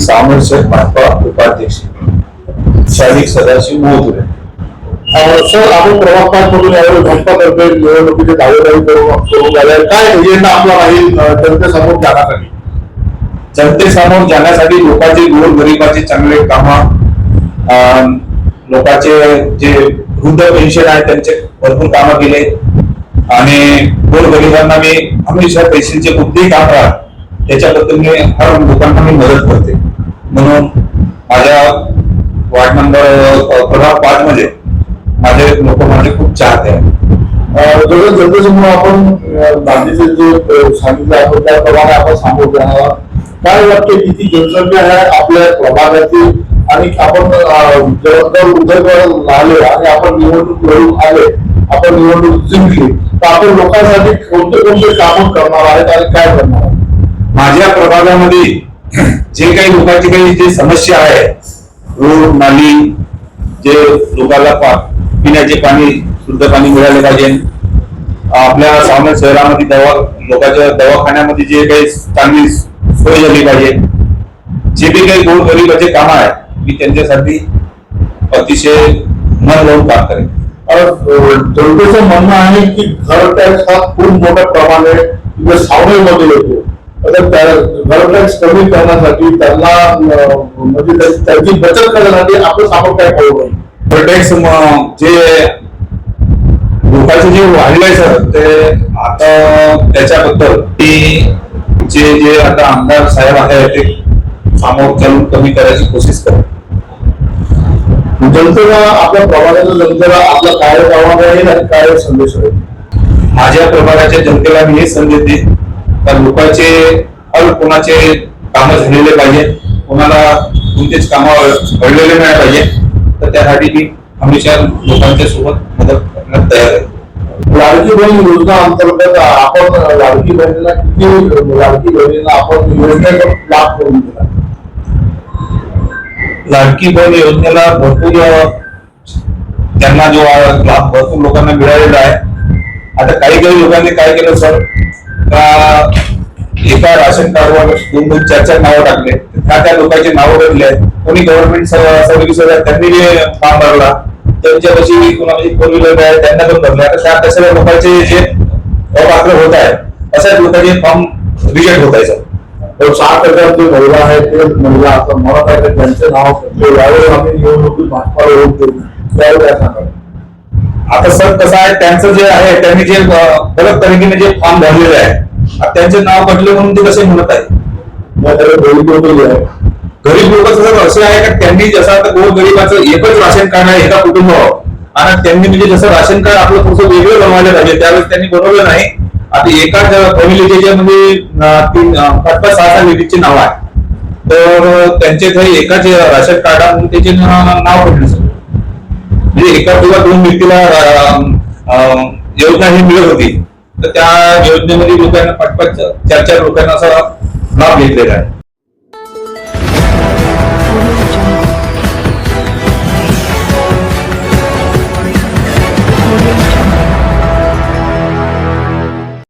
सामर शेख भाजपा उपाध्यक्ष. शालिक सदाशिव मोहतुरे सर आपण प्रभाग पाच मधून यावेळी भाजपातर्फे निवडणुकीचे दावेदारी करून झाले. काय एजेंडा आपला राहील जनतेसमोर जाण्यासाठी? जनतेसमोर जाण्यासाठी लोकांचे गोर गरिबाचे चांगले काम लोकांचे जे वृद्ध पेन्शन आहे त्यांचे भरपूर कामं केले. आणि गोर गरिबांना मी हमेशा पैशांचे कुठलेही काम राहत त्याच्याबद्दल मी हर लोकांना मी मदत करते. म्हणून माझ्या वार्ड नंबर प्रभाग पाच मध्ये माझे लोक माझे खूप चाहते आहेत. अं, जसं आपण गांधीचे जे सांगितलं आपण त्याप्रमाणे आपण सांगू जाणार काय वाटते किती जनसंख्या आहे आपल्या प्रभागाची? आणि आपण अं, जर उदयकडे आले आणि आपण निवडणूक लढून आले आपण निवडणूक जिंकली तर आपण लोकांसाठी कोणते कोणते कामं करणार आहेत आणि काय करणार माझ्या प्रभागामध्ये जे काही लोकांची काही जे समस्या आहे रोड नाली जे लोकांना पा- पिण्याचे पाणी शुद्ध पाणी मिळाले पाहिजे. आपल्या सामान्य शहरामध्ये दवा लोकांच्या दवाखान्यामध्ये जे काही चांगली सोय झाली पाहिजे. जे बी काही गोड गरिबाचे काम आहे मी त्यांच्यासाठी अतिशय मन लावून काम करेन. जनतेचं म्हणणं आहे की घर टॅक्स हा खूप मोठ्या प्रमाणे सावनेमध्ये येतो. टॅक्स कमी करण्यासाठी त्यांना म्हणजे त्या- त्याची बचत करण्यासाठी आपण सामोरं काय करू नये प्रोटेक्स जे लोकांचे जे वाढलंय सर ते आता त्याच्याबद्दल जे जे आता आमदार साहेब आहे ते समोर चालून कमी करायची कोशिश करत जनतेला आपल्या प्रभागाच्या जनतेला आपला काय आव्हान राहील आणि काय संदेश राहील माझ्या प्रभागाच्या जनतेला मी हे संदेश देईन. का लोकांचे हर कोणाचे कामं झालेले पाहिजे कोणाला कोणतेच कामं घडलेले नाही पाहिजे तर त्यासाठी मी हमेशा लोकांच्या सोबत मदत करण्यास तयार आहे. लाडकी बहीण योजना अंतर्गत आपण लाडकी बहिणीला किती लाडकी बहिणीला आपण योजनेचा लाभ करून दिला? लाडकी बहीण योजनेला भरपूर त्यांना जो लाभ भरपूर लोकांना मिळालेला आहे. आता काही काही लोकांनी काय केलं सर? का एका राशन कार्डवर दोन दोन चार चार नावं टाकले? त्या त्या लोकांची नावं बदले कोणी गव्हर्नमेंट सर्व्हिस त्यांनी जे फॉर्म भरला त्यांच्यापाशी कोणाची फोर व्हीलर आहे त्यांना पण भरले आता त्या सगळ्या लोकांचे जे अपात्र होत आहे अशाच लोकांचे फॉर्म रिजेक्ट होत आहे सर. तर सात हजार जे महिला आहे ते महिला आता मला काय त्यांचं नाव घेतले. यावेळी आम्ही निवडणुकीत भाजपाला वोट देऊ. त्यावेळी काय सांगाल? आता सर कसं आहे त्यांचं जे आहे त्यांनी जे गलत तरीकेने जे फॉर्म भरलेले आहे त्यांचे नाव कटले म्हणून ते कसे म्हणत आहे गरीब लोक सर असे आहे का त्यांनी जसं आता गोर गरीबाचं एकच राशन कार्ड आहे एका कुटुंबावर. आणि त्यांनी म्हणजे जसं राशन कार्ड आपलं थोडंसं वेगळं बनवायला पाहिजे त्यावेळेस त्यांनी बनवलं नाही. आता एकाच फॅमिलीचे जे म्हणजे तीन अं, पाच पाच सहा सहा लेडीजचे नाव आहे. तर त्यांचे काही एकाच राशन कार्ड म्हणून त्याचे नाव पडले सर? म्हणजे एका किंवा दोन व्यक्तीला योजना ही मिळत होती तर त्या योजनेमध्ये लोकांना पाच पाच चार चार लोकांना असा लाभ घेतलेला आहे.